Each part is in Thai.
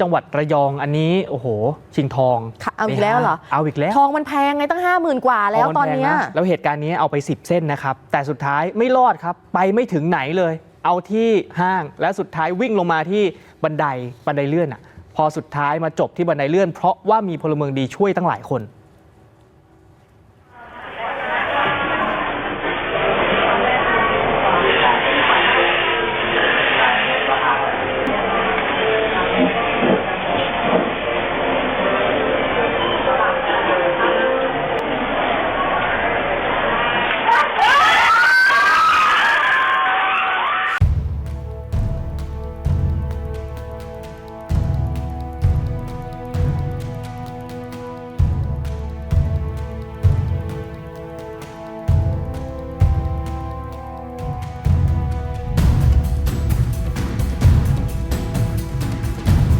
จังหวัดระยองอันนี้โอ้โห ชิงทองค่ะเอาอีกแล้วเหรอ เอาอีกแล้ว ทองมันแพงไงตั้งห้าหมื่นกว่าแล้วทงมัตอนเนี้ยแพงะแล้วเหตุการณ์นี้เอาไป 10 เส้นนะครับ แต่สุดท้ายไม่รอดครับ ไปไม่ถึงไหนเลย เอาที่ห้างและสุดท้ายวิ่งลงมาที่บันไดบันไดเลื่อนอะ พอสุดท้ายมาจบที่บันไดเลื่อน เพราะว่ามีพลเมืองดีช่วยตั้งหลายคน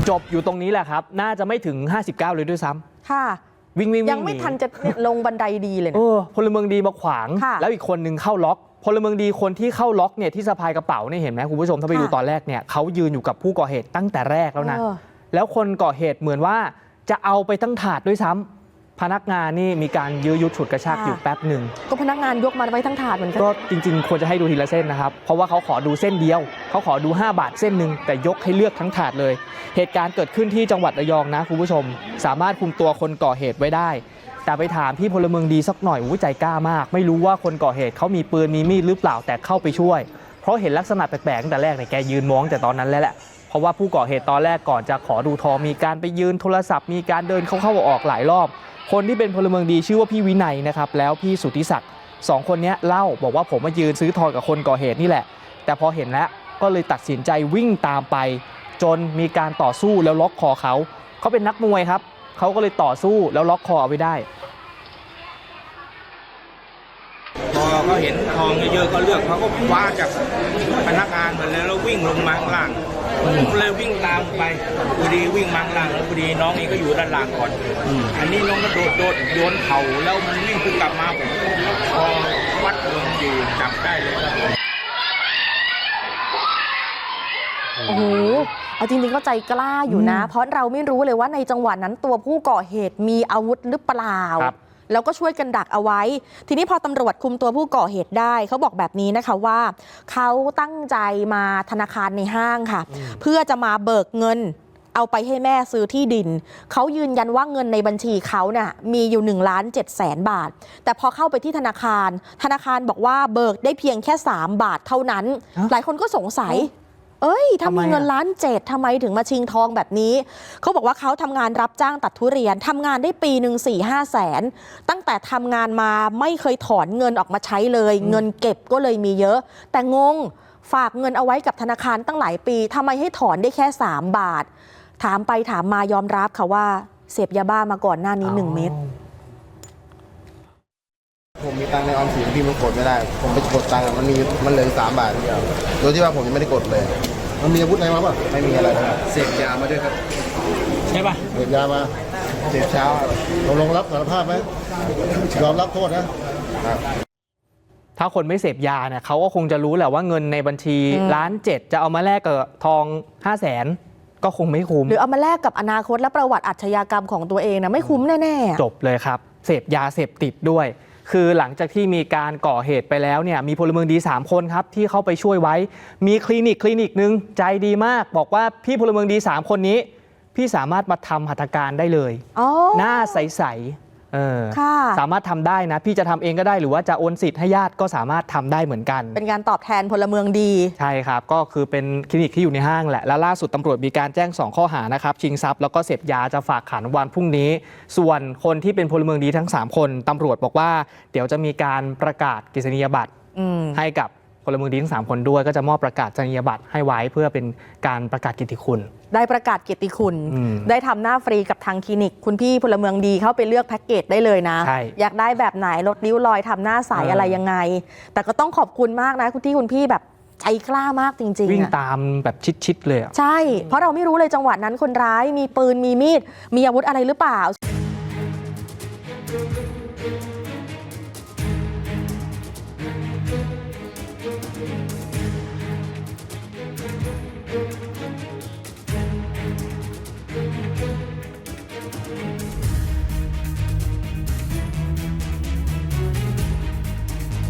จบอยู่ตรงนี้แหละครับ น่าจะไม่ถึง 59 เลยด้วยซ้ำค่ะ วิ่งวิ่งวิ่ยังไม่ทันจะเนี่ยลงบันไดดีเลยเอนะอพลเมืองดีมาขวางค่ะแล้วอีกคนนึงเข้าล็อกพลเมืองดีคนที่เข้าล็อกเนี่ยที่สะพายกระเป๋าเนี่ยเห็นไหมคุณผู้ชมถ้าไปค่ะดูตอนแรกเนี่ยเขายืนอยู่กับผู้ก่อเหตุตั้งแต่แรกแล้วนะเออแล้วคนก่อเหตุเหมือนว่าจะเอาไปตั้งถาดด้วยซ้ำ พนักงานนี่มีการยื้อยุดฉุดกระชากอยู่แป๊บหนึ่งก็พนักงานยกมาไว้ทั้งถาดเหมือนกันก็จริง ๆ ควรจะให้ดูทีละเส้นนะครับ เพราะว่าเขาขอดูเส้นเดียว เขาขอดู 5 บาทเส้นหนึ่งแต่ยกให้เลือกทั้งถาดเลย เหตุการณ์เกิดขึ้นที่จังหวัดระยองนะคุณผู้ชม สามารถคุมตัวคนก่อเหตุไว้ได้ แต่ไปถามพี่พลเมืองดีสักหน่อยอู้ใจกล้ามาก ไม่รู้ว่าคนก่อเหตุเขามีปืนมีมีดหรือเปล่าแต่เข้าไปช่วย เพราะเห็นลักษณะแปลกๆตั้งแต่แรกเนี่ยแกยืนมองแต่ตอนนั้นแล้วแหละเพราะว่าผู้ก่อเหตุตอนแรกก่อนจะขอดูทองมีการไปยืนโทรศัพท์มีการเดินเข้าๆออกๆหลายรอบ คนที่เป็นพลเมืองดีชื่อว่าพี่วินัยนะครับแล้วพี่สุธิศักดิ์สองคนนี้เล่าบอกว่าผมมายืนซื้อทองกับคนก่อเหตุนี่แหละ แต่พอเห็นแล้วก็เลยตัดสินใจวิ่งตามไป จนมีการต่อสู้แล้วล็อกคอเขา เขาเป็นนักมวยครับ เขาก็เลยต่อสู้แล้วล็อกคอเอาไว้ได้ พอเขาเห็นทองเยอะๆก็เลือกเขาก็คว้าจากพนักงานมาเลยแล้ววิ่งลงมาข้างล่าง ผมเลยวิ่งตามไปพอดีวิ่งมาข้างล่างแล้วพอดีน้องนี่ก็อยู่ด้านล่างก่อน อันนี้น้องก็โดดโดดโยนเข่าแล้วมันวิ่งขึ้นกลับมาผมก็พอวัดลงอยู่จับได้เลยครับผมโอ้โหเอาจริงๆก็ใจกล้าอยู่นะ เพราะเราไม่รู้เลยว่าในจังหวะนั้นตัวผู้ก่อเหตุมีอาวุธหรือเปล่า ครับ แล้วก็ช่วยกันดักเอาไว้ ทีนี้พอตำรวจคุมตัวผู้ก่อเหตุได้ เขาบอกแบบนี้นะคะว่า เขาตั้งใจมาธนาคารในห้างค่ะ เพื่อจะมาเบิกเงินเอาไปให้แม่ซื้อที่ดิน เขายืนยันว่าเงินในบัญชีเขาเน่ะมีอยู่1ล้าน7แสนบาท แต่พอเข้าไปที่ธนาคาร ธนาคารบอกว่าเบิกได้เพียงแค่ 3 บาทเท่านั้นฮะหลายคนก็สงสัย เอ้ยถ้าทำไมมีเงินอะล้านเจ็ดทำไมถึงมาชิงทองแบบนี้ เขาบอกว่าเขาทำงานรับจ้างตัดทุเรียนทำงานได้ปีหนึ่งสี่ห้าแสน ตั้งแต่ทำงานมาไม่เคยถอนเงินออกมาใช้เลย เงินเก็บก็เลยมีเยอะ แต่งงฝากเงินเอาไว้กับธนาคารตั้งหลายปีทำไมให้ถอนได้แค่ 3 บาท ถามไปถามมายอมรับค่ะว่า เสพยาบ้ามาก่อนหน้านี้1เม็ด ผมมีตังค์ในออมสินที่มันกดไม่ได้ ผมไปกดตังค์อะมันมีมันเหลือสามบาทเดียวโดยที่ว่าผมยังไม่ได้กดเลย มันมีอาวุธอะไรมาป่ะไม่มีอะไรนะครับเสพยามาด้วยครับใช่ปะเสพยามาเสพเช้าเราลงรับสารภาพไหมยอมรับโทษนะ ครับ ถ้าคนไม่เสพยาเนี่ยเขาก็คงจะรู้แหละว่าเงินในบัญชีอืมล้านเจ็ดจะเอามาแลกกับทอง5 0 0แสนก็คงไม่คุ้ม หรือเอามาแลกกับอนาคตและประวัติอาชญากรรมของตัวเองนะไม่คุ้มแน่ๆอะ จบเลยครับ เสพยาเสพติดด้วย คือหลังจากที่มีการก่อเหตุไปแล้วเนี่ยมีพลเมืองดี 3 คนครับที่เข้าไปช่วยไว้ มีคลินิกคลินิกหนึ่งใจดีมาก บอกว่าพี่พลเมืองดี 3 คนนี้ พี่สามารถมาทำหัตถการได้เลยอ๋อหน้าใสๆเออค่ะ สามารถทำได้นะ พี่จะทำเองก็ได้หรือว่าจะโอนสิทธิ์ให้ญาติก็สามารถทำได้เหมือนกัน เป็นการตอบแทนพลเมืองดี ใช่ครับ ก็คือเป็นคลินิกที่อยู่ในห้างแหละ และล่าสุดตำรวจมีการแจ้ง 2 ข้อหานะครับ ชิงทรัพย์แล้วก็เสพยาจะฝากขังวันพรุ่งนี้ ส่วนคนที่เป็นพลเมืองดีทั้ง 3 คนตำรวจบอกว่า เดี๋ยวจะมีการประกาศกิจนียบัตรอืมให้กับ พลเมืองดีทั้ง3คนด้วยก็จะมอบประกาศกิจนียบัตรให้ไว้เพื่อเป็นการประกาศกิตติคุณ ได้ประกาศเกียรติคุณ อืมได้ทำหน้าฟรีกับทางคลินิก คุณพี่พลเมืองดีเข้าไปเลือกแพ็กเกจได้เลยนะ ใช่อยากได้แบบไหนลดริ้วรอยทำหน้าใสเอออ อะไรยังไง แต่ก็ต้องขอบคุณมากนะคุณที่คุณพี่แบบใจกล้ามากจริงวิ่งๆอะตามแบบชิดๆเลยอะ ใช่ เพราะเราไม่รู้เลยจังหวะนั้นคนร้ายมีปืนมีมีดมีอาวุธอะไรหรือเปล่า